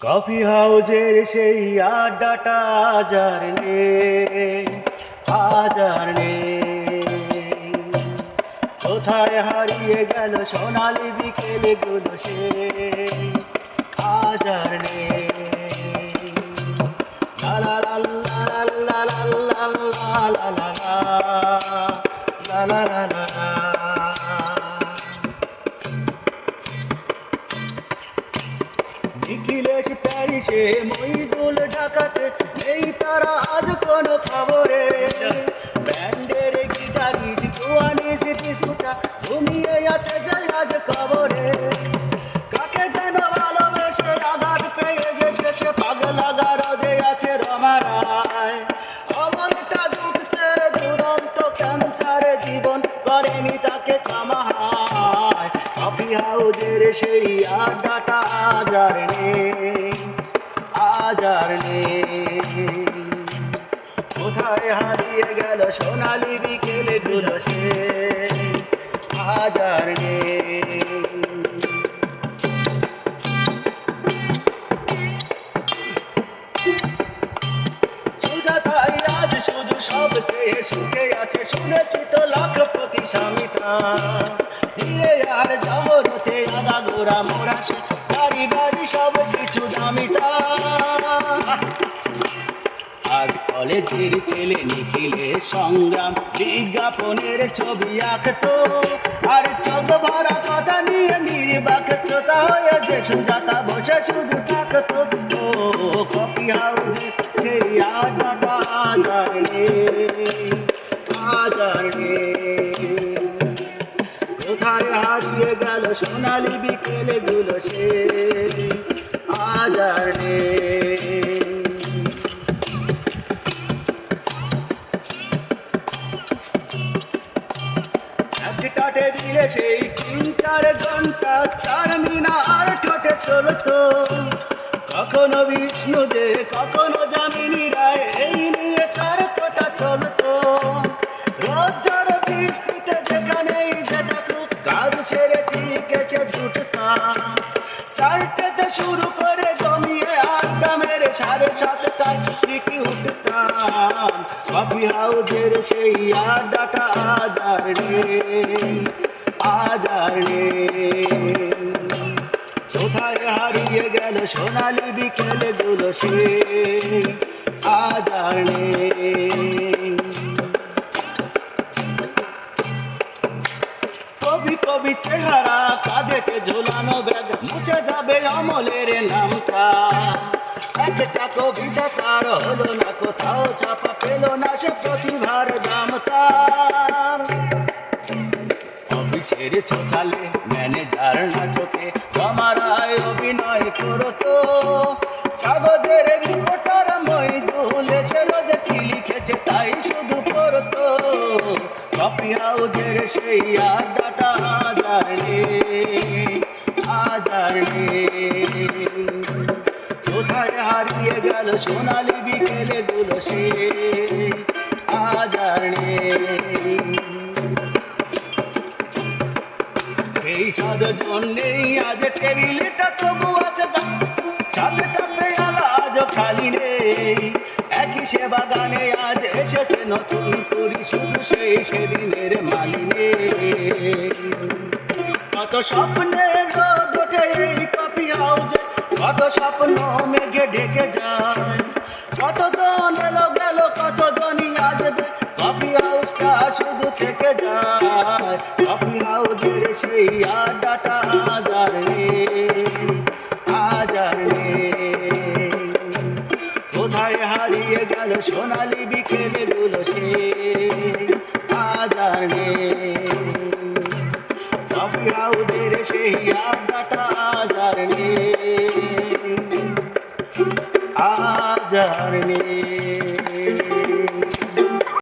Coffee হাউজের সেই আড্ডাটা আজার নেই নেই কোথায় হারিয়ে গেল সোনালি বিকেলে গুলো সে আজার নেই লা লা লা লা লা লা লা লা লা la la la নিখিলেশ প্যারিসে মহিদুল ডাকাতে, এই তারা আজ কোনো খবরে। ব্যান্ডের গিটারিস গোয়ানিস কিছুটা ঘুমিয়ে আছে হাউজের সেই আড্ডাটা আজার নেই আজার নেই কোথায় হারিয়ে গেল সোনালি বিকেলে গুলো সে, আজার নেই সুজাতাই আজ শুধু সব চেয়ে সুখে আছে, শুনেছি তো লাখপতি আর জবরতে গোড়া মোড়া সে বাড়ি বাড়ি সব কিছু দামিতা আর কলেজের ছেলে নিখিলে সংগ্রাম, বিজ্ঞাপনের ছবি আঁকতো। আর চোখ ভরা কথা নিয়ে নির্বাক চোতা হয়ে যে সুজাতা বসে শুধু থাকতো কপি হাউসে সেই আড্ডাটা আজার গেল সোনালি বিকেলে গুলো সে নেই। কাটে দিলে সেই তিন চার ঘণ্টা মিনার ঠোঁটে চলতো। কখনো বিষ্ণু দে কখনো শুরু করে জমিয়ে আড্ডা মেরে সাড়ে সাতটায় ঠিকই উঠতাম। কফি হাউজের সেই আড্ডাটা আজার রে আজার রে কোথায় হারিয়ে গেল সোনালি বিকেলে গুলো সে আজার কবি কবি চেহারা ঝোলানো ব্যাগ যাবে অমলের নামটা। একটা কবিতা তার হলো না কোথাও, চাপা পেল না সে প্রতিভার দাম তার অফিসের ছোটালে ম্যানেজার নাটকে কমারায় অভিনয় করতো। কাগজের রিপোর্টার মই দুলেছিল যে কি লিখেছে তাই শুধু করতো কফি হাউজের সেই আড্ডাটা আজার সোনালি বিকেলে গুলো সে আজার এই সাতজন নেই, আজ টেবিলটা তবু আছে সাতটা পেয়ালা আজ খালি নেই। একই সে বাগানে আজ এসেছে নতুন করি, শুধু সেই সেদিনের মালিনে। কত রোদ ওঠে এই কফি হাউজে, কত স্বপ্ন মেঘে ঢেকে যায়। বাবুর সেই আডাটা আজার আজার কোথায় হারিয়ে গেল সোনালি বিকেলে দুলো সে, আজার বাবু হাউদের সেই আডাটা আজার আজার